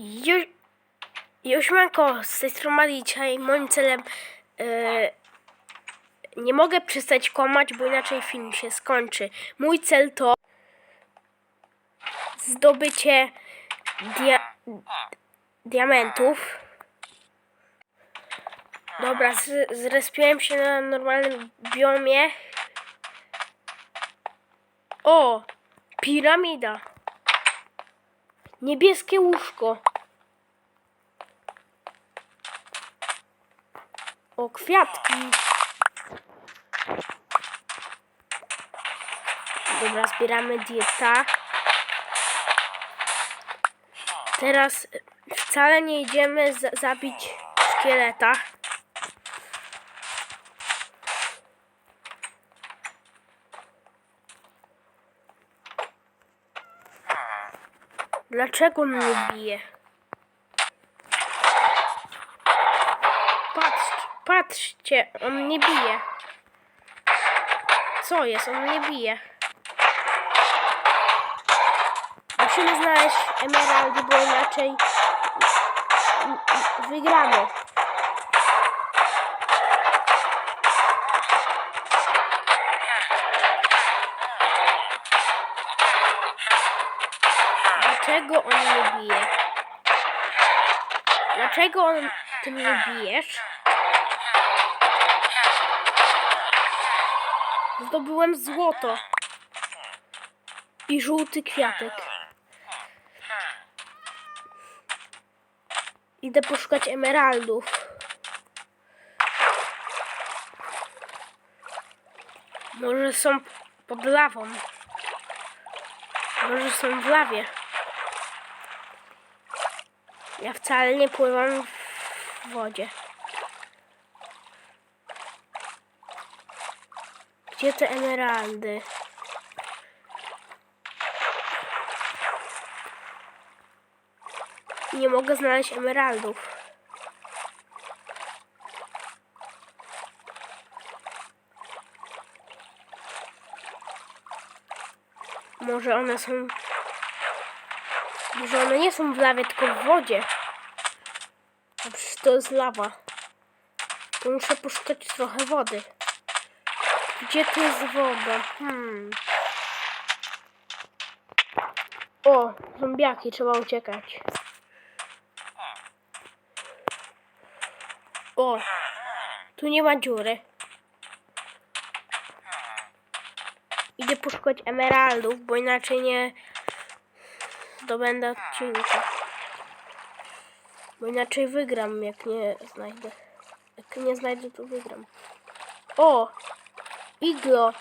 Ju... Juśmanko, z tej strony dzisiaj moim celem e, nie mogę przestać kłamać, bo inaczej film się skończy. Mój cel to zdobycie dia... diamentów. Dobra, zrespiłem się na normalnym biomie. O! Piramida. Niebieskie łóżko. O, kwiatki. Dobra, zbieramy dieta. Teraz wcale nie idziemy za zabić szkieleta. Dlaczego mnie bije? Patrz, patrzcie, on mnie bije. Co jest? On mnie bije. Musimy znaleźć emeraldy, bo inaczej wygramy. Dlaczego on mnie bije? Dlaczego on, ty mnie bijesz? Zdobyłem złoto. I żółty kwiatek. Idę poszukać emeraldów. Może są pod lawą. Może są w lawie. Ja wcale nie pływam w wodzie. Gdzie te emeraldy? Nie mogę znaleźć emeraldów. Może one są. Może one nie są w lawie, tylko w wodzie. A przecież to jest lawa. To muszę poszukać trochę wody. Gdzie tu jest woda? Hmm. O, zombiaki, trzeba uciekać. O, tu nie ma dziury. Idę poszukać emeraldów, bo inaczej nie zdobędę odcinka. Bo inaczej wygram, jak nie znajdę. Jak nie znajdę, to wygram. O! Iglo!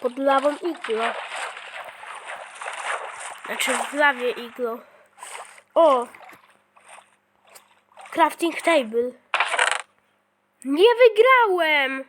Pod lawą iglo. Znaczy w lawie iglo. O! Crafting table. Nie wygrałem!